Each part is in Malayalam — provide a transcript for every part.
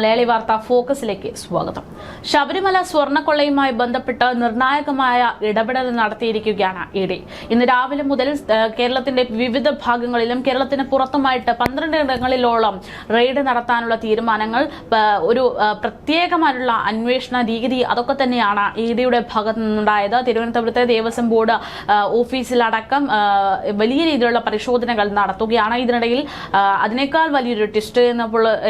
മലയാളി വാർത്ത ഫോക്കസിലേക്ക് സ്വാഗതം. ശബരിമല സ്വർണക്കൊള്ളയുമായി ബന്ധപ്പെട്ട് നിർണായകമായ ഇടപെടൽ നടത്തിയിരിക്കുകയാണ് ഇ ഡി. ഇന്ന് രാവിലെ മുതൽ കേരളത്തിന്റെ വിവിധ ഭാഗങ്ങളിലും കേരളത്തിന് പുറത്തുമായിട്ട് പന്ത്രണ്ട് ഇടങ്ങളിലോളം റെയ്ഡ് നടത്താനുള്ള തീരുമാനങ്ങൾ ഒരു പ്രത്യേകമായുള്ള അന്വേഷണ രീതി അതൊക്കെ തന്നെയാണ് ഇ ഡിയുടെ ഭാഗത്തു നിന്നുണ്ടായത്. തിരുവനന്തപുരത്തെ ദേവസ്വം ബോർഡ് ഓഫീസിലടക്കം വലിയ രീതിയിലുള്ള പരിശോധനകൾ നടത്തുകയാണ്. ഇതിനിടയിൽ അതിനേക്കാൾ വലിയൊരു ട്വിസ്റ്റ്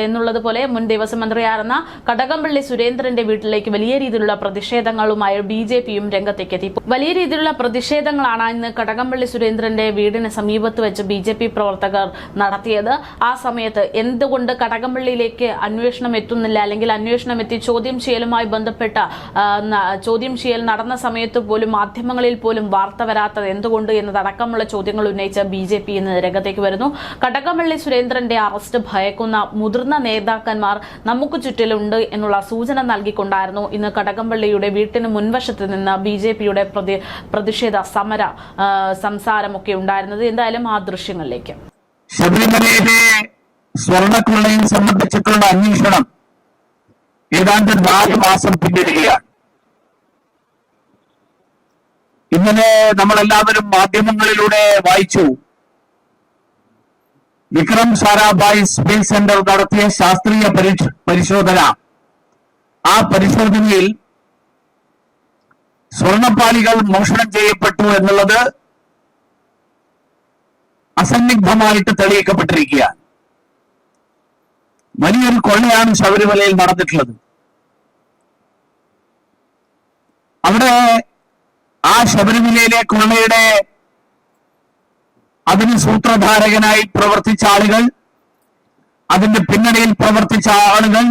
എന്നുള്ളത് പോലെ മുൻ ദേവസ്വം മന്ത്രിയായിരുന്ന കടകംപള്ളി സുരേന്ദ്രന്റെ വീട്ടിലേക്ക് വലിയ രീതിയിലുള്ള പ്രതിഷേധങ്ങളുമായി ബി ജെ പിയും രംഗത്തേക്ക് എത്തി വലിയ രീതിയിലുള്ള പ്രതിഷേധങ്ങളാണ് ഇന്ന് കടകംപള്ളി സുരേന്ദ്രന്റെ വീടിന് സമീപത്ത് വെച്ച് ബി ജെ പി പ്രവർത്തകർ നടത്തിയത്. ആ സമയത്ത് എന്തുകൊണ്ട് കടകംപള്ളിയിലേക്ക് അന്വേഷണം എത്തുന്നില്ല? അല്ലെങ്കിൽ അന്വേഷണം എത്തി ചോദ്യം ചെയ്യലുമായി ബന്ധപ്പെട്ട ചോദ്യം ചെയ്യൽ നടന്ന സമയത്ത് പോലും മാധ്യമങ്ങളിൽ പോലും വാർത്ത വരാത്തത് എന്തുകൊണ്ട് എന്നതടക്കമുള്ള ചോദ്യങ്ങൾ ഉന്നയിച്ച ബി ജെ പി ഇന്ന് രംഗത്തേക്ക് വരുന്നു. കടകംപള്ളി സുരേന്ദ്രന്റെ അറസ്റ്റ് ഭയക്കുന്ന മുതിർന്ന നേതാക്കന്മാർ നമുക്ക് ചുറ്റിലുണ്ട് എന്നുള്ള സൂചന നൽകിക്കൊണ്ടായിരുന്നു ഇന്ന് കടകംപള്ളിയുടെ വീട്ടിന് മുൻവശത്ത് നിന്ന് ബി ജെ പിയുടെ പ്രതിഷേധ സമര സംസാരമൊക്കെ ഉണ്ടായിരുന്നത്. എന്തായാലും ആ ദൃശ്യങ്ങളിലേക്ക്. ശബരിമലയിലെ സ്വർണക്കൊള്ളയും സംബന്ധിച്ചിട്ടുള്ള അന്വേഷണം ഏതാണ്ട് നാല് മാസം പിന്നിടുകയാണ്. ഇന്നലെ നമ്മളെല്ലാവരും മാധ്യമങ്ങളിലൂടെ വായിച്ചു വിക്രം സാരാഭായ് സ്പേസ് സെന്റർ നടത്തിയ ശാസ്ത്രീയ പരിശോധന. ആ പരിശോധനയിൽ സ്വർണപ്പാളികൾ മോഷണം ചെയ്യപ്പെട്ടു എന്നുള്ളത് അസന്നിഗ്ധമായിട്ട് തെളിയിക്കപ്പെട്ടിരിക്കുകയാണ്. വലിയൊരു കൊള്ളയാണ് ശബരിമലയിൽ നടന്നിട്ടുള്ളത്. അവിടെ ആ ശബരിമലയിലെ കൊള്ളയുടെ അതിന് സൂത്രധാരകനായി പ്രവർത്തിച്ച ആളുകൾ അതിന്റെ പിന്നണിയിൽ പ്രവർത്തിച്ച ആളുകൾ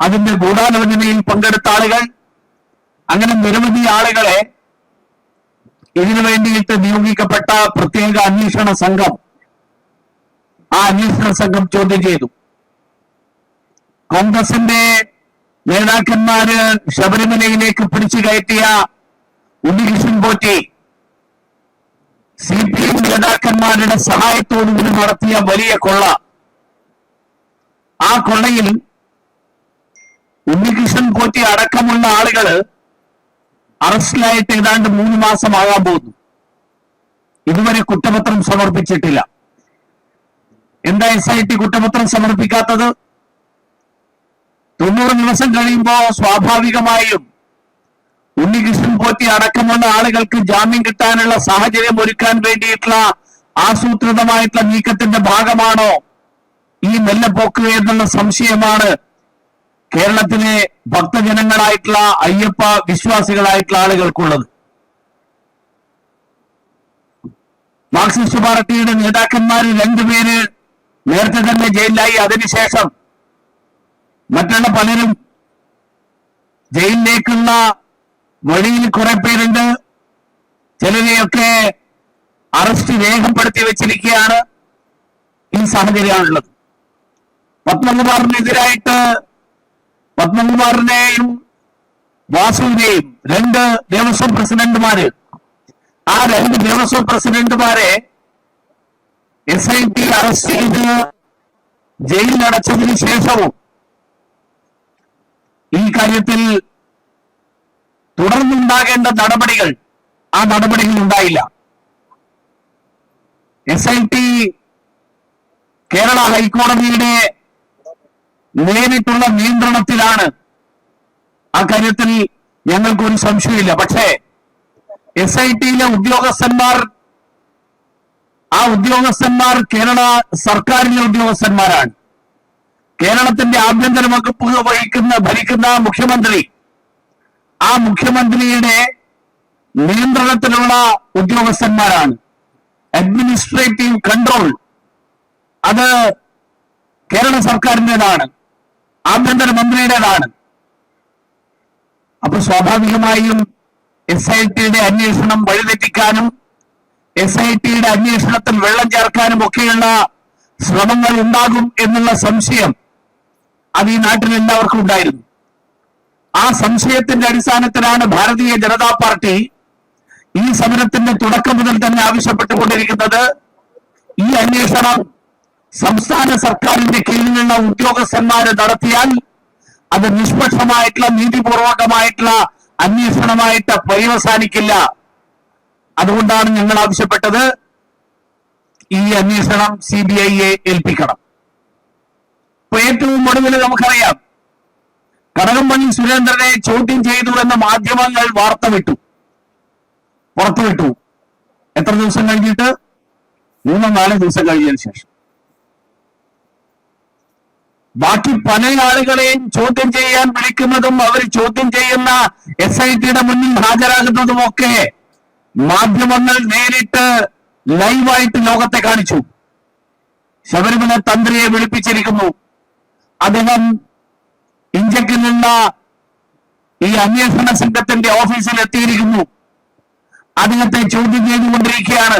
അതിന്റെ ഗൂഢാലോചനയിൽ പങ്കെടുത്ത ആളുകൾ അങ്ങനെ നിരവധി ആളുകളെ ഇതിനു വേണ്ടിയിട്ട് നിയോഗിക്കപ്പെട്ട പ്രത്യേക അന്വേഷണ സംഘം ആ അന്വേഷണ സംഘം ചോദ്യം ചെയ്തു. കോൺഗ്രസിന്റെ നേതാക്കന്മാര് ശബരിമലയിലേക്ക് പിടിച്ചു കയറ്റിയ Unnikrishnan Potti C P M നേതാക്കന്മാരുടെ സഹായത്തോടുകൂടി നടത്തിയ വലിയ കൊള്ള. ആ കൊള്ളയിൽ ഉണ്ണികൃഷ്ണൻ പോറ്റി അടക്കമുള്ള ആളുകൾ അറസ്റ്റിലായിട്ട് ഏതാണ്ട് മൂന്ന് മാസമാകാൻ പോകുന്നു. ഇതുവരെ കുറ്റപത്രം സമർപ്പിച്ചിട്ടില്ല. എന്താ എസ് ഐ ടി കുറ്റപത്രം സമർപ്പിക്കാത്തത്? തൊണ്ണൂറ് ദിവസം കഴിയുമ്പോ സ്വാഭാവികമായും ഉണ്ണികൃഷ്ണൻ പോറ്റി അടക്കമുള്ള ആളുകൾക്ക് ജാമ്യം കിട്ടാനുള്ള സാഹചര്യം ഒരുക്കാൻ വേണ്ടിയിട്ടുള്ള ആസൂത്രിതമായിട്ടുള്ള നീക്കത്തിന്റെ ഭാഗമാണോ ഈ മെല്ലപ്പോക്ക് എന്നുള്ള സംശയമാണ് കേരളത്തിലെ ഭക്തജനങ്ങളായിട്ടുള്ള അയ്യപ്പ വിശ്വാസികളായിട്ടുള്ള ആളുകൾക്കുള്ളത്. മാർക്സിസ്റ്റ് പാർട്ടിയുടെ നേതാക്കന്മാർ രണ്ടുപേര് നേരത്തെ തന്നെ ജയിലിലായി. അതിനുശേഷം മറ്റുള്ള പലരും ജയിലിലേക്കുള്ള വഴിയിൽ കുറെ പേരുണ്ട്. ചിലരെയൊക്കെ അറസ്റ്റ് രേഖപ്പെടുത്തി വെച്ചിരിക്കുകയാണ് ഈ സാഹചര്യമാണുള്ളത്. പത്മകുമാറിനെതിരായിട്ട് പത്മകുമാറിനെയും വാസുവിനെയും രണ്ട് ദേവസ്വം പ്രസിഡന്റുമാര് ആ രണ്ട് ദേവസ്വം പ്രസിഡന്റുമാരെ എസ് ഐ ടി അറസ്റ്റ് ചെയ്ത് ജയിലിലടച്ചതിന് ശേഷവും ഈ കാര്യത്തിൽ തുടർന്നുണ്ടാകേണ്ട നടപടികൾ ആ നടപടികൾ ഉണ്ടായില്ല. എസ് ഐ ടി കേരള ഹൈക്കോടതിയുടെ നേരിട്ടുള്ള നിയന്ത്രണത്തിലാണ്. ആ കാര്യത്തിൽ ഞങ്ങൾക്കൊരു സംശയമില്ല പക്ഷേ എസ് ഐ ടിയിലെ ഉദ്യോഗസ്ഥന്മാർ ആ ഉദ്യോഗസ്ഥന്മാർ കേരള സർക്കാരിലെ ഉദ്യോഗസ്ഥന്മാരാണ്. കേരളത്തിന്റെ ആഭ്യന്തര വകുപ്പ് വഹിക്കുന്ന ഭരിക്കുന്ന മുഖ്യമന്ത്രി ആ മുഖ്യമന്ത്രിയുടെ നിയന്ത്രണത്തിലുള്ള ഉദ്യോഗസ്ഥന്മാരാണ്. അഡ്മിനിസ്ട്രേറ്റീവ് കൺട്രോൾ അത് കേരള സർക്കാരിന്റെതാണ്. ആഭ്യന്തര മന്ത്രിയുടേതാണ്. അപ്പൊ സ്വാഭാവികമായും എസ് ഐ ടിയുടെ അന്വേഷണം വഴിതെറ്റിക്കാനും എസ് ഐ ടിയുടെ അന്വേഷണത്തിൽ വെള്ളം ചേർക്കാനും ഒക്കെയുള്ള ശ്രമങ്ങൾ ഉണ്ടാകും എന്നുള്ള സംശയം അത് ഈ നാട്ടിൽ എല്ലാവർക്കും ഉണ്ടായിരുന്നു. ആ സംശയത്തിന്റെ അടിസ്ഥാനത്തിലാണ് ഭാരതീയ ജനതാ പാർട്ടി ഈ സമരത്തിന്റെ തുടക്കം മുതൽ തന്നെ ആവശ്യപ്പെട്ടുകൊണ്ടിരിക്കുന്നത്. ഈ അന്വേഷണം സംസ്ഥാന സർക്കാരിന്റെ കീഴിലുള്ള ഉദ്യോഗസ്ഥന്മാരെ നടത്തിയാൽ അത് നിഷ്പക്ഷമായിട്ടുള്ള നീതിപൂർവകമായിട്ടുള്ള അന്വേഷണമായിട്ട് പര്യവസാനിക്കില്ല. അതുകൊണ്ടാണ് ഞങ്ങൾ ആവശ്യപ്പെട്ടത് ഈ അന്വേഷണം സി ബി ഐയെ ഏൽപ്പിക്കണം. ഇപ്പൊ ഏറ്റവും ഒടുവിൽ നമുക്കറിയാം കടകംപള്ളി സുരേന്ദ്രനെ ചോദ്യം ചെയ്തു എന്ന മാധ്യമങ്ങൾ വാർത്ത വിട്ടു. പുറത്തുവിട്ടു എത്ര ദിവസം കഴിഞ്ഞിട്ട്? മൂന്നോ നാലോ ദിവസം കഴിഞ്ഞതിന് ശേഷം. ബാക്കി പല ആളുകളെയും ചോദ്യം ചെയ്യാൻ വിളിക്കുന്നതും അവർ ചോദ്യം ചെയ്യുന്ന എസ് ഐ ടിയുടെ മുന്നിൽ ഹാജരാകുന്നതും ഒക്കെ മാധ്യമങ്ങൾ നേരിട്ട് ലൈവായിട്ട് ലോകത്തെ കാണിച്ചു. ശബരിമല തന്ത്രിയെ വിളിപ്പിച്ചിരിക്കുന്നു. അദ്ദേഹം ഇന്ത്യക്കിലുള്ള ഈ അന്വേഷണ സംഘത്തിന്റെ ഓഫീസിൽ എത്തിയിരിക്കുന്നു. അദ്ദേഹത്തെ ചോദ്യം ചെയ്തുകൊണ്ടിരിക്കുകയാണ്.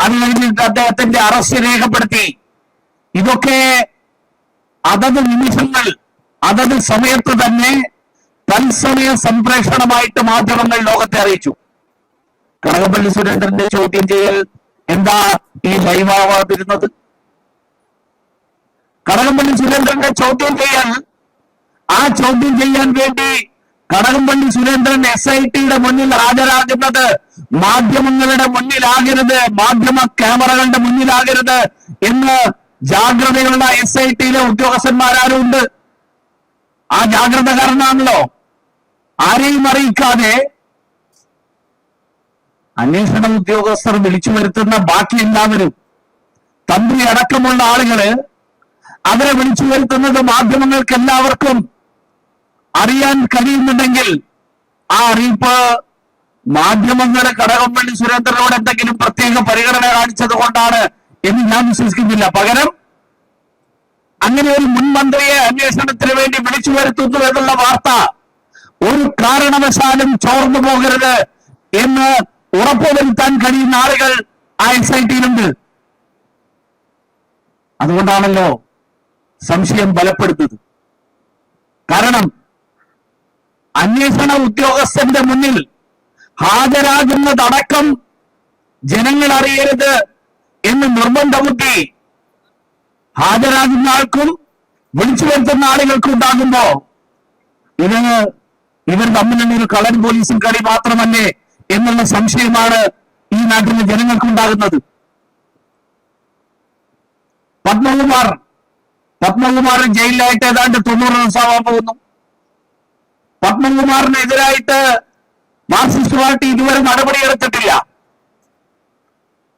അത് കഴിഞ്ഞിട്ട് അദ്ദേഹത്തിന്റെ അറസ്റ്റ് രേഖപ്പെടുത്തി. ഇതൊക്കെ അതത് നിമിഷങ്ങൾ അതത് സമയത്ത് തന്നെ തത്സമയ സംപ്രേഷണമായിട്ട് മാധ്യമങ്ങൾ ലോകത്തെ അറിയിച്ചു. കടകപ്പള്ളി സുരേന്ദ്രന്റെ ചോദ്യം ചെയ്യൽ എന്താ ഈ ലൈവാവാതിരുന്നത്? കടകപ്പള്ളി സുരേന്ദ്രന്റെ ചോദ്യം ചെയ്യാൻ ആ ചോദ്യം ചെയ്യാൻ വേണ്ടി കടകംപള്ളി സുരേന്ദ്രൻ എസ് ഐ ടിയുടെ മുന്നിൽ ഹാജരാകുന്നത്. മാധ്യമങ്ങളുടെ മുന്നിലാകരുത്. മാധ്യമ ക്യാമറകളുടെ മുന്നിലാകരുത് എന്ന് ജാഗ്രതയുള്ള എസ് ഐ ടിയിലെ ഉദ്യോഗസ്ഥന്മാരാരും ഉണ്ട് ആ ജാഗ്രത കാരണമാണല്ലോ. ആരെയും അറിയിക്കാതെ അന്വേഷണ ഉദ്യോഗസ്ഥർ വിളിച്ചു വരുത്തുന്ന ബാക്കി എല്ലാവരും തന്ത്രി അടക്കമുള്ള ആളുകൾ അവരെ വിളിച്ചു വരുത്തുന്നത് മാധ്യമങ്ങൾക്ക് എല്ലാവർക്കും അറിയാൻ കഴിയുന്നുണ്ടെങ്കിൽ ആ അറിയിപ്പ് മാധ്യമങ്ങളെ കടകംപള്ളി സുരേന്ദ്രനോട് എന്തെങ്കിലും പ്രത്യേക പരിഗണന കാണിച്ചത് കൊണ്ടാണ് എന്ന് ഞാൻ വിശ്വസിക്കുന്നില്ല. പകരം അങ്ങനെ ഒരു മുൻ മന്ത്രിയെ അന്വേഷണത്തിന് വേണ്ടി വിളിച്ചു വരുത്തുന്നു എന്നുള്ള വാർത്ത ഒരു കാരണവശാലും ചോർന്നു പോകരുത് എന്ന് ഉറപ്പുവരുത്താൻ കഴിയുന്ന ആളുകൾ ആ എസ് ഐ ടിയിലുണ്ട് അതുകൊണ്ടാണല്ലോ സംശയം ബലപ്പെടുത്തുന്നത്. കാരണം അന്വേഷണ ഉദ്യോഗസ്ഥന്റെ മുന്നിൽ ഹാജരാകുന്നതടക്കം ജനങ്ങൾ അറിയരുത് എന്ന് നിർബന്ധ ബുദ്ധി ഹാജരാകുന്ന ആൾക്കും വിളിച്ചു വരുത്തുന്ന ആളുകൾക്കും ഉണ്ടാകുമ്പോ ഇത് ഇവർ തമ്മിലുള്ള ഒരു കളൻ പോലീസും കളി മാത്രമല്ലേ എന്നുള്ള സംശയമാണ് ഈ നാട്ടിലെ ജനങ്ങൾക്കുണ്ടാകുന്നത് പത്മകുമാർ പത്മകുമാർ ജയിലിലായിട്ട് ഏതാണ്ട് തൊണ്ണൂറ് ദിവസമാവാൻ പോകുന്നു. പത്മകുമാറിനെതിരായിട്ട് മാർക്സിസ്റ്റ് പാർട്ടി ഇതുവരെ നടപടിയെടുത്തിട്ടില്ല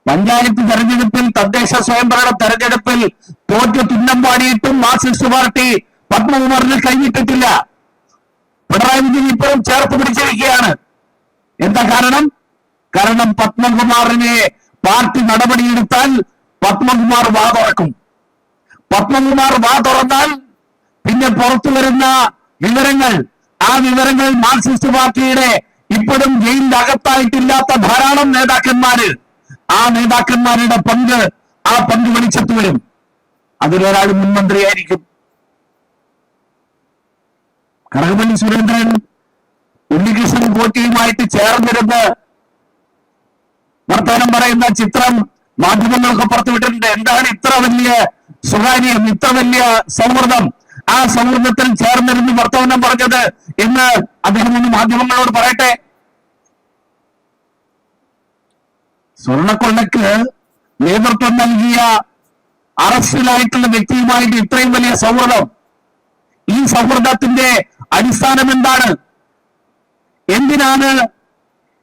പഞ്ചായത്ത് തെരഞ്ഞെടുപ്പിൽ തദ്ദേശ സ്വയംഭരണ തെരഞ്ഞെടുപ്പിൽ തോറ്റ് തുന്നം പാടിയിട്ടും മാർക്സിസ്റ്റ് പാർട്ടി പത്മകുമാറിനെ കഴിഞ്ഞിട്ടിട്ടില്ല പിണറായി വിജയൻ ഇപ്പോഴും ചേർത്ത് പിടിച്ചിരിക്കുകയാണ്. എന്താ കാരണം? കാരണം പത്മകുമാറിനെ പാർട്ടി നടപടിയെടുത്താൽ പത്മകുമാർ വാ തുറക്കും. പത്മകുമാർ വാ തുറന്നാൽ പിന്നെ പുറത്തു വരുന്ന വിവരങ്ങൾ ആ വിവരങ്ങൾ മാർക്സിസ്റ്റ് പാർട്ടിയുടെ ഇപ്പോഴും ജയിലിന്റെ അകത്തായിട്ടില്ലാത്ത ധാരാളം നേതാക്കന്മാര്. ആ നേതാക്കന്മാരുടെ പങ്ക് ആ പങ്ക് വെളിച്ചത്ത് വരും. അതിലൊരാൾ മുൻമന്ത്രിയായിരിക്കും. കടകപ്പള്ളി സുരേന്ദ്രൻ ഉണ്ണികൃഷ്ണൻ കോട്ടിയുമായിട്ട് ചേർന്നിരുന്ന് വർത്തമാനം പറയുന്ന ചിത്രം മാധ്യമങ്ങൾക്ക് പുറത്തുവിട്ടിട്ടുണ്ട്. എന്താണ് ഇത്ര വലിയ സ്വകാര്യം ഇത്ര വലിയ സൗഹൃദം? ആ സൗഹൃദത്തിൽ ചേർന്നിരുന്ന് വർത്തമാനം പറഞ്ഞത് എന്ന് അദ്ദേഹം ഇന്ന് മാധ്യമങ്ങളോട് പറയട്ടെ. സ്വർണക്കൊള്ളക്ക് നേതൃത്വം നൽകിയ അറസ്റ്റിലായിട്ടുള്ള വ്യക്തിയുമായിട്ട് ഇത്രയും വലിയ സൗഹൃദം. ഈ സൗഹൃദത്തിന്റെ അടിസ്ഥാനം എന്താണ്? എന്തിനാണ്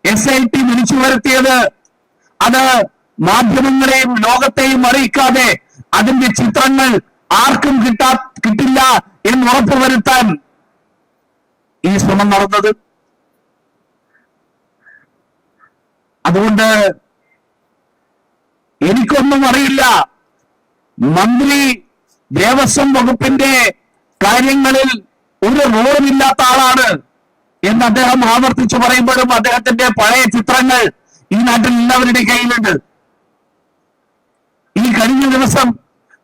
എസ് ഐ ടി വിളിച്ചു വരുത്തിയത്? അത് മാധ്യമങ്ങളെയും ലോകത്തെയും അറിയിക്കാതെ അതിന്റെ ചിത്രങ്ങൾ ആർക്കും കിട്ടാ കിട്ടില്ല എന്ന് ഉറപ്പുവരുത്താൻ ഈ ശ്രമം നടന്നത്. അതുകൊണ്ട് എനിക്കൊന്നും അറിയില്ല. മന്ത്രി ദേവസ്വം വകുപ്പിന്റെ കാര്യങ്ങളിൽ ഒരു റോളുമില്ലാത്ത ആളാണ് എന്ന് അദ്ദേഹം ആവർത്തിച്ചു പറയുമ്പോഴും അദ്ദേഹത്തിന്റെ പഴയ ചിത്രങ്ങൾ ഈ നാട്ടിൽ എല്ലാവരുടെ കയ്യിലുണ്ട്. ഈ കഴിഞ്ഞ ദിവസം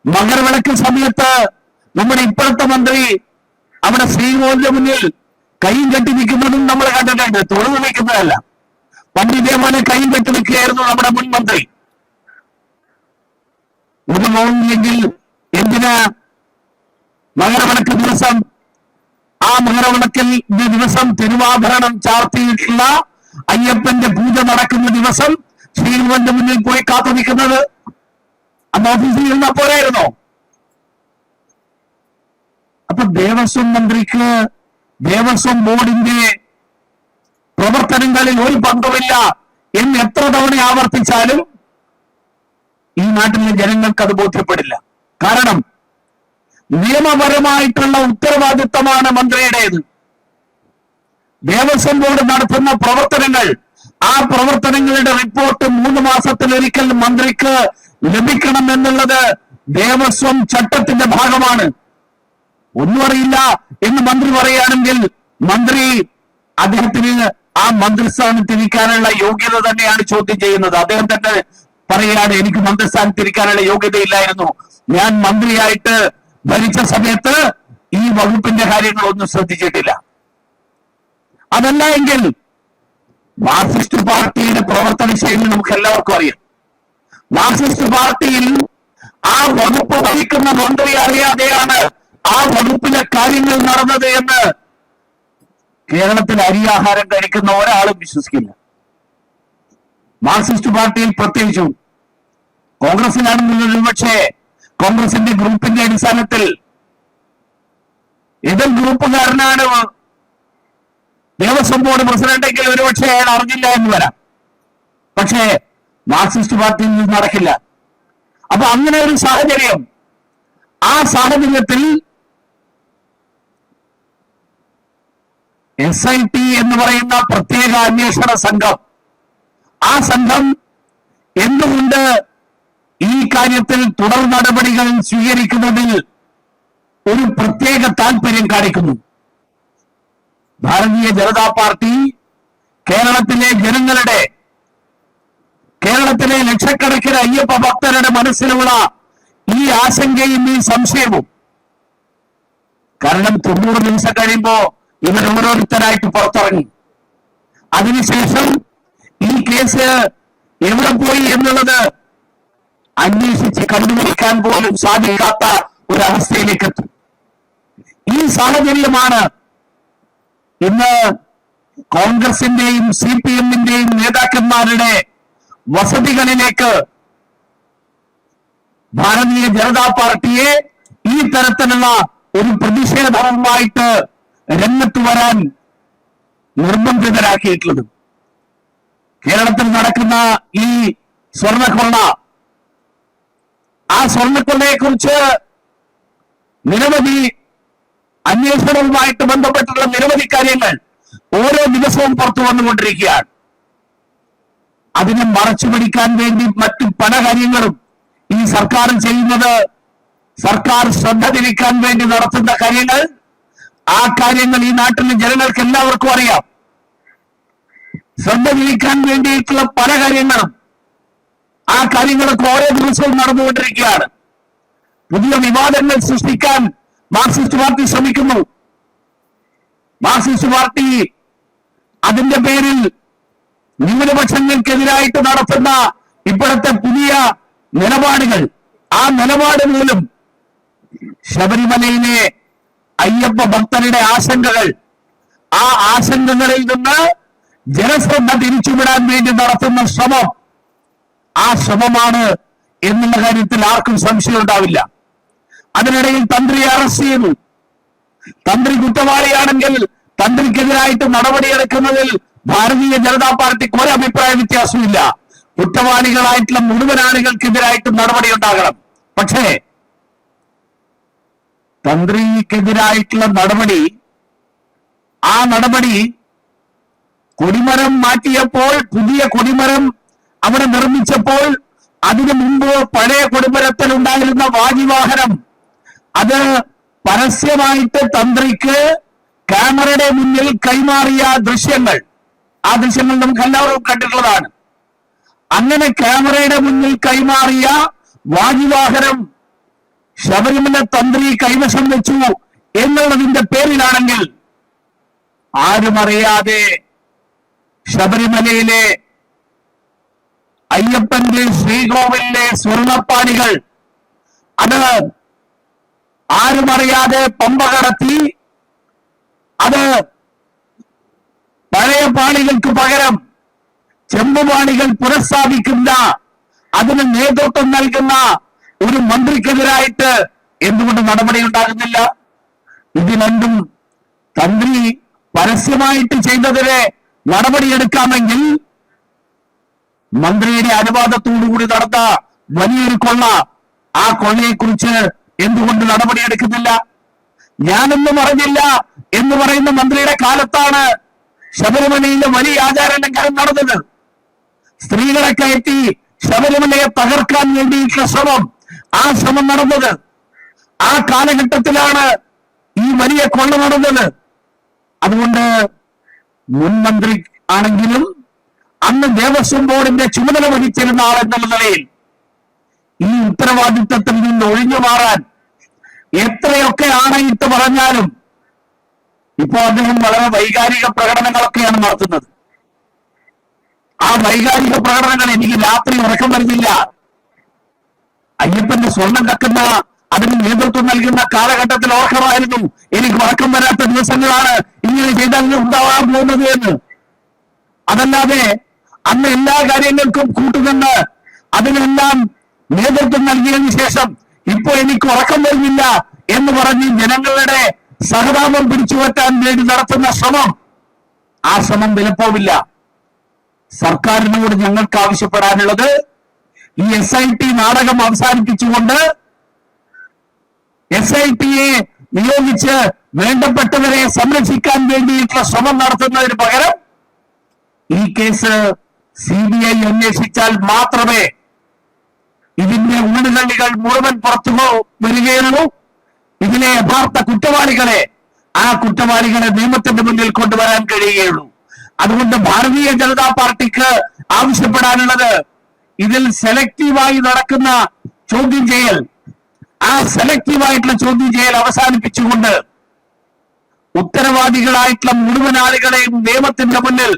മകരവിളക്ക് സമയത്ത് നമ്മുടെ ഇപ്പോഴത്തെ മന്ത്രി അവിടെ ശ്രീകോവിന്റെ മുന്നിൽ കൈയും കെട്ടി നിൽക്കുന്നതും നമ്മൾ കണ്ടിട്ടുണ്ട് തുറന്നു നിൽക്കുന്നതല്ല. പണ്ട് ഇതേപോലെ കൈയും കെട്ടി നിൽക്കുകയായിരുന്നു നമ്മുടെ മുൻ മന്ത്രി. ഒരു മോണില്ലെങ്കിൽ എന്തിനാ മകരവിളക്ക് ദിവസം ആ മകരവിളക്കിൽ ദിവസം തിരുവാഭരണം ചാർത്തിയിട്ടുള്ള അയ്യപ്പന്റെ പൂജ നടക്കുന്ന ദിവസം ശ്രീകുവന്റെ മുന്നിൽ പോയി കാത്തു നിൽക്കുന്നത് അന്ന് ഓഫീസിൽ ഇരുന്നാ പോരായിരുന്നോ? അപ്പൊ ദേവസ്വം മന്ത്രിക്ക് ദേവസ്വം ബോർഡിന്റെ പ്രവർത്തനങ്ങളിൽ ഒരു പങ്കുമില്ല എന്ന് എത്ര തവണ ആവർത്തിച്ചാലും ഈ നാട്ടിലെ ജനങ്ങൾക്ക് അത് ബോധ്യപ്പെടില്ല. കാരണം നിയമപരമായിട്ടുള്ള ഉത്തരവാദിത്തമാണ് മന്ത്രിയുടേത്. ദേവസ്വം ബോർഡ് നടത്തുന്ന പ്രവർത്തനങ്ങൾ ആ പ്രവർത്തനങ്ങളുടെ റിപ്പോർട്ട് മൂന്ന് മാസത്തിലൊരിക്കൽ മന്ത്രിക്ക് ലഭിക്കണം എന്നുള്ളത് ദേവസ്വം ചട്ടത്തിന്റെ ഭാഗമാണ്. ഒന്നും അറിയില്ല എന്ന് മന്ത്രി പറയുകയാണെങ്കിൽ മന്ത്രി അദ്ദേഹത്തിന് ആ മന്ത്രിസ്ഥാനം തിരിക്കാനുള്ള യോഗ്യത തന്നെയാണ് ചോദ്യം ചെയ്യുന്നത്. അദ്ദേഹം തന്നെ പറയുകയാണ് എനിക്ക് മന്ത്രിസ്ഥാനം മന്ത്രിസ്ഥാനത്തിരിക്കാനുള്ള യോഗ്യതയില്ലായിരുന്നു. ഞാൻ മന്ത്രിയായിട്ട് ഭരിച്ച സമയത്ത് ഈ വകുപ്പിന്റെ കാര്യങ്ങളൊന്നും ശ്രദ്ധിച്ചിട്ടില്ല. അതല്ല എങ്കിൽ മാർക്സിസ്റ്റ് പാർട്ടിയുടെ പ്രവർത്തന ശൈലി നമുക്ക് എല്ലാവർക്കും അറിയാം. മാർക്സിസ്റ്റ് പാർട്ടിയിൽ ആ വകുപ്പ് വഹിക്കുന്ന മന്ത്രി അറിയാതെയാണ് ആ വകുപ്പിലെ കാര്യങ്ങൾ നടന്നത് എന്ന് കേരളത്തിൽ അരിയാഹാരം കഴിക്കുന്ന ഒരാളും വിശ്വസിക്കില്ല. മാർക്സിസ്റ്റ് പാർട്ടിയിൽ പ്രത്യേകിച്ചും കോൺഗ്രസിലാണെന്നുള്ളത് പക്ഷേ കോൺഗ്രസിന്റെ ഗ്രൂപ്പിന്റെ അടിസ്ഥാനത്തിൽ എതിർ ഗ്രൂപ്പുകാരനാണ് ദേവസ്വം ബോർഡ് പ്രസിഡന്റെങ്കിൽ ഒരുപക്ഷെ അയാൾ അറിഞ്ഞില്ല എന്ന് വരാം. പക്ഷേ മാർക്സിസ്റ്റ് പാർട്ടിയിൽ നിന്ന് നടക്കില്ല. അപ്പൊ അങ്ങനെ ഒരു സാഹചര്യം ആ സാഹചര്യത്തിൽ എസ് ഐ ടി എന്ന് പറയുന്ന പ്രത്യേക അന്വേഷണ സംഘം. ആ സംഘം എന്തുകൊണ്ട് ഈ കാര്യത്തിൽ തുടർ നടപടികൾ സ്വീകരിക്കുന്നതിൽ ഒരു പ്രത്യേക താല്പര്യം കാണിക്കുന്നു? ഭാരതീയ ജനതാ പാർട്ടി കേരളത്തിലെ ജനങ്ങളുടെ കേരളത്തിലെ ലക്ഷക്കണക്കിന് അയ്യപ്പ ഭക്തരുടെ മനസ്സിലുള്ള ഈ ആശങ്കയും ഈ സംശയവും. കാരണം തൊണ്ണൂറ് ദിവസം കഴിയുമ്പോ ഇവർ ഓരോരുത്തരായിട്ട് പുറത്തിറങ്ങി. അതിനുശേഷം ഈ കേസ് എവിടെ പോയി എന്നുള്ളത് അന്വേഷിച്ച് കണ്ടുപിടിക്കാൻ പോലും സാധിക്കാത്ത ഒരവസ്ഥയിലേക്ക് എത്തും ഈ സാഹചര്യമാണ് ഇന്ന് കോൺഗ്രസിന്റെയും സി പി എമ്മിന്റെയും നേതാക്കന്മാരുടെ വസതികളിലേക്ക് ഭാരതീയ ജനതാ പാർട്ടിയെ ഈ തരത്തിലുള്ള ഒരു പ്രതിഷേധവുമായിട്ട് രംഗത്ത് വരാൻ നിർബന്ധിതരാക്കിയിട്ടുള്ളത്. കേരളത്തിൽ നടക്കുന്ന ഈ സ്വർണക്കൊള്ള. ആ സ്വർണക്കൊള്ളയെ കുറിച്ച് നിരവധി അന്വേഷണവുമായിട്ട് ബന്ധപ്പെട്ടുള്ള നിരവധി കാര്യങ്ങൾ ഓരോ ദിവസവും പുറത്തു വന്നുകൊണ്ടിരിക്കുകയാണ്. അതിനെ മറച്ചു പിടിക്കാൻ വേണ്ടി മറ്റു പല കാര്യങ്ങളും ഈ സർക്കാർ ചെയ്യുന്നത്. സർക്കാർ ശ്രദ്ധ തിരിക്കാൻ വേണ്ടി നടത്തുന്ന കാര്യങ്ങൾ ആ കാര്യങ്ങൾ ഈ നാട്ടിലെ ജനങ്ങൾക്ക് എല്ലാവർക്കും അറിയാം. ശ്രദ്ധ തിരിക്കാൻ വേണ്ടിയിട്ടുള്ള പല കാര്യങ്ങളും ആ കാര്യങ്ങളൊക്കെ ഓരോ ദിവസവും നടന്നുകൊണ്ടിരിക്കുകയാണ്. പുതിയ വിവാദങ്ങൾ സൃഷ്ടിക്കാൻ മാർക്സിസ്റ്റ് പാർട്ടി ശ്രമിക്കുന്നു. മാർക്സിസ്റ്റ് പാർട്ടി അതിന്റെ പേരിൽ ന്യൂനപക്ഷങ്ങൾക്കെതിരായിട്ട് നടത്തുന്ന ഇപ്പോഴത്തെ പുതിയ നിലപാടുകൾ ആ നിലപാട് മൂലം ശബരിമലയിലെ അയ്യപ്പ ഭക്തരുടെ ആശങ്കകൾ. ആ ആശങ്കകളിൽ നിന്ന് ജനശ്രദ്ധ തിരിച്ചുവിടാൻ വേണ്ടി നടത്തുന്ന ശ്രമം. ആ ശ്രമമാണ് എന്നുള്ള കാര്യത്തിൽ ആർക്കും സംശയം ഉണ്ടാവില്ല. അതിനിടയിൽ തന്ത്രിയെ അറസ്റ്റ് ചെയ്തു. തന്ത്രി കുറ്റവാളിയാണെങ്കിൽ തന്ത്രിക്കെതിരായിട്ട് നടപടിയെടുക്കുന്നതിൽ ഭാരതീയ ജനതാ പാർട്ടിക്ക് ഒരു അഭിപ്രായ വ്യത്യാസമില്ല കുറ്റവാളികളായിട്ടുള്ള മുഴുവൻ ആളുകൾക്കെതിരായിട്ട് നടപടി ഉണ്ടാകണം പക്ഷേ തന്ത്രിക്കെതിരായിട്ടുള്ള നടപടി. ആ നടപടി കൊടിമരം മാറ്റിയപ്പോൾ പുതിയ കൊടിമരം അവിടെ നിർമ്മിച്ചപ്പോൾ അതിനു മുമ്പ് പഴയ കൊടിമരത്തിൽ ഉണ്ടായിരുന്ന വാജിവാഹനം. അത് പരസ്യമായിട്ട് തന്ത്രിക്ക് ക്യാമറയുടെ മുന്നിൽ കൈമാറിയ ദൃശ്യങ്ങൾ. ആ ദൃശ്യങ്ങൾ നമുക്ക് എല്ലാവരും കണ്ടിട്ടുള്ളതാണ്. അങ്ങനെ ക്യാമറയുടെ മുന്നിൽ കൈമാറിയ വാജിവാഹനം ശബരിമല തന്ത്രി കൈവശം വെച്ചു എന്നുള്ളതിന്റെ പേരിലാണെങ്കിൽ ആരും അറിയാതെ ശബരിമലയിലെ അയ്യപ്പന്റെ ശ്രീകോവിലെ സ്വർണപ്പാണികൾ അത് ആരുമറിയാതെ പമ്പ കടത്തി അത് പഴയ പാണികൾക്ക് പകരം ചെമ്പുപാണികൾ പുനഃസ്ഥാപിക്കുന്ന അതിന് നേതൃത്വം നൽകുന്ന ഒരു മന്ത്രിക്കെതിരായിട്ട് എന്തുകൊണ്ട് നടപടി ഉണ്ടാകുന്നില്ല ഇതിനെന്തും തന്ത്രി പരസ്യമായിട്ട് ചെയ്തതിനെ നടപടിയെടുക്കാമെങ്കിൽ മന്ത്രിയുടെ അനുവാദത്തോടുകൂടി നടന്ന വലിയൊരു കൊള്ള ആ കൊള്ളയെക്കുറിച്ച് എന്തുകൊണ്ട് നടപടിയെടുക്കുന്നില്ല? ഞാനൊന്നും അറിഞ്ഞില്ല എന്ന് പറയുന്ന മന്ത്രിയുടെ കാലത്താണ് ശബരിമലയിലെ വലിയ ആചാരലംഘനം നടന്നത്. സ്ത്രീകളെ കയറ്റി ശബരിമലയെ തകർക്കാൻ വേണ്ടിയിട്ടുള്ള ശ്രമം ആ ശ്രമം നടന്നത്. ആ കാലഘട്ടത്തിലാണ് ഈ വലിയ കൊള്ള നടന്നത്. അതുകൊണ്ട് മുൻ മന്ത്രി ആണെങ്കിലും അന്ന് ദേവസ്വം ബോർഡിന്റെ ചുമതല വഹിച്ചിരുന്ന ആൾ എന്നുള്ള നിലയിൽ ഈ ഉത്തരവാദിത്തത്തിൽ നിന്ന് ഒഴിഞ്ഞു മാറാൻ എത്രയൊക്കെ ആണയിട്ട് പറഞ്ഞാലും ഇപ്പോ അദ്ദേഹം വളരെ വൈകാരിക പ്രകടനങ്ങളൊക്കെയാണ് നടത്തുന്നത്. ആ വൈകാരിക പ്രകടനങ്ങൾ എനിക്ക് രാത്രി ഉറക്കം വരുന്നില്ല. അയ്യപ്പന്റെ സ്വർണം കക്കുന്ന അതിന് നേതൃത്വം നൽകുന്ന കാലഘട്ടത്തിൽ ഓർക്കമായിരുന്നു എനിക്ക് ഉറക്കം വരാത്ത ദിവസങ്ങളാണ് ഇങ്ങനെ ചെയ്താൽ ഉണ്ടാവാൻ പോകുന്നത് എന്ന്. അതല്ലാതെ അന്ന് എല്ലാ കാര്യങ്ങൾക്കും കൂട്ടുനിന്ന് അതിനെല്ലാം നേതൃത്വം നൽകിയതിനു ശേഷം ഇപ്പൊ എനിക്ക് ഉറക്കം വരുന്നില്ല എന്ന് പറഞ്ഞ് ജനങ്ങളുടെ സഹതാപം പിടിച്ചുപറ്റാൻ വേണ്ടി നടത്തുന്ന ശ്രമം ആ ശ്രമം വിലപ്പോവില്ല. സർക്കാരിനോട് ഞങ്ങൾക്ക് ആവശ്യപ്പെടാനുള്ളത് ഈ എസ് ഐ ടി നാടകം അവസാനിപ്പിച്ചുകൊണ്ട് എസ് ഐ ടിയെ നിയോഗിച്ച് വേണ്ടപ്പെട്ടവരെ സംരക്ഷിക്കാൻ വേണ്ടിയിട്ടുള്ള ശ്രമം നടത്തുന്നതിന് പകരം ഈ കേസ് സി ബി ഐ അന്വേഷിച്ചാൽ മാത്രമേ ഇതിന്റെ ഊടുകള്ളികൾ മുഴുവൻ പുറത്തു വരികയുള്ളൂ. ഇതിലെ യഥാർത്ഥ കുറ്റവാളികളെ ആ കുറ്റവാളികളെ നിയമത്തിന്റെ മുന്നിൽ കൊണ്ടുവരാൻ കഴിയുകയുള്ളൂ. അതുകൊണ്ട് ഭാരതീയ ജനതാ പാർട്ടിക്ക് ആവശ്യപ്പെടാനുള്ളത് ഇതിൽ സെലക്റ്റീവായി നടക്കുന്ന ചോദ്യം ചെയ്യൽ. ആ സെലക്റ്റീവായിട്ടുള്ള ചോദ്യം ചെയ്യൽ അവസാനിപ്പിച്ചുകൊണ്ട് ഉത്തരവാദികളായിട്ടുള്ള മുഴുവൻ ആളുകളെയും നിയമത്തിന്റെ മുന്നിൽ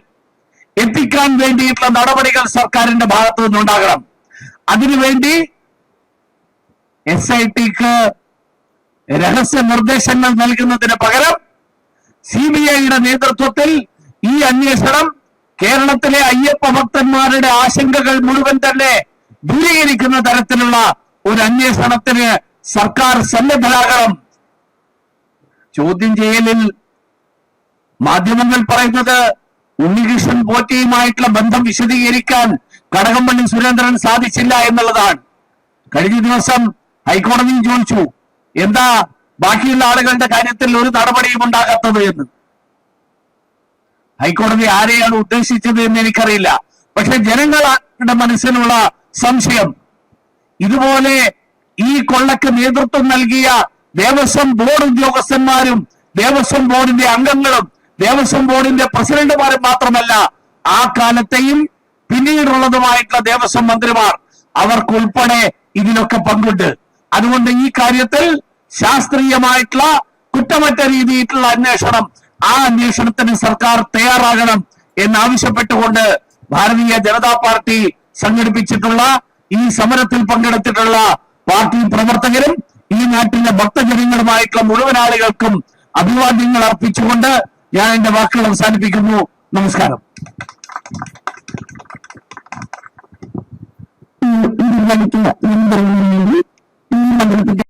എത്തിക്കാൻ വേണ്ടിയിട്ടുള്ള നടപടികൾ സർക്കാരിന്റെ ഭാഗത്തു നിന്നുണ്ടാകണം. അതിനുവേണ്ടി എസ് ഐ ടിക്ക് രഹസ്യ നിർദ്ദേശങ്ങൾ നൽകുന്നതിന് പകരം സി ബി ഐയുടെ നേതൃത്വത്തിൽ ഈ അന്വേഷണം കേരളത്തിലെ അയ്യപ്പ ഭക്തന്മാരുടെ ആശങ്കകൾ മുഴുവൻ തന്നെ ദൂരീകരിക്കുന്ന തരത്തിലുള്ള ഒരു അന്വേഷണത്തിന് സർക്കാർ സന്നദ്ധരാകണം. ചോദ്യം ചെയ്യലിൽ മാധ്യമങ്ങൾ പറയുന്നത് ഉണ്ണികൃഷ്ണൻ പോറ്റിയുമായിട്ടുള്ള ബന്ധം വിശദീകരിക്കാൻ കടകംപള്ളി സുരേന്ദ്രൻ സാധിച്ചില്ല എന്നുള്ളതാണ്. കഴിഞ്ഞ ദിവസം ഹൈക്കോടതിയും ചോദിച്ചു എന്താ ബാക്കിയുള്ള ആളുകളുടെ കാര്യത്തിൽ ഒരു നടപടിയും ഉണ്ടാകാത്തത് എന്ന്. ഹൈക്കോടതി ആരെയാണ് ഉദ്ദേശിച്ചത് എന്ന് എനിക്കറിയില്ല. പക്ഷെ ജനങ്ങളുടെ മനസ്സിലുള്ള സംശയം. ഇതുപോലെ ഈ കൊള്ളക്ക് നേതൃത്വം നൽകിയ ദേവസ്വം ബോർഡ് ഉദ്യോഗസ്ഥന്മാരും ദേവസ്വം ബോർഡിന്റെ അംഗങ്ങളും ദേവസ്വം ബോർഡിന്റെ പ്രസിഡന്റുമാരും മാത്രമല്ല ആ കാലത്തെയും പിന്നീടുള്ളതുമായിട്ടുള്ള ദേവസ്വം മന്ത്രിമാർ അവർക്കുൾപ്പെടെ ഇതിലൊക്കെ പങ്കുണ്ട്. അതുകൊണ്ട് ഈ കാര്യത്തിൽ ശാസ്ത്രീയമായിട്ടുള്ള കുറ്റമറ്റ രീതിയിലുള്ള അന്വേഷണം ആ അന്വേഷണത്തിന് സർക്കാർ തയ്യാറാകണം എന്നാവശ്യപ്പെട്ടുകൊണ്ട് ഭാരതീയ ജനതാ പാർട്ടി സംഘടിപ്പിച്ചിട്ടുള്ള ഈ സമരത്തിൽ പങ്കെടുത്തിട്ടുള്ള പാർട്ടി പ്രവർത്തകരും ഈ നാട്ടിലെ ഭക്തജനങ്ങളുമായിട്ടുള്ള മുഴുവൻ ആളുകൾക്കും അഭിവാദ്യങ്ങൾ അർപ്പിച്ചുകൊണ്ട് ഞാൻ എന്റെ വാക്കുകൾ അവസാനിപ്പിക്കുന്നു. നമസ്കാരം. ഈ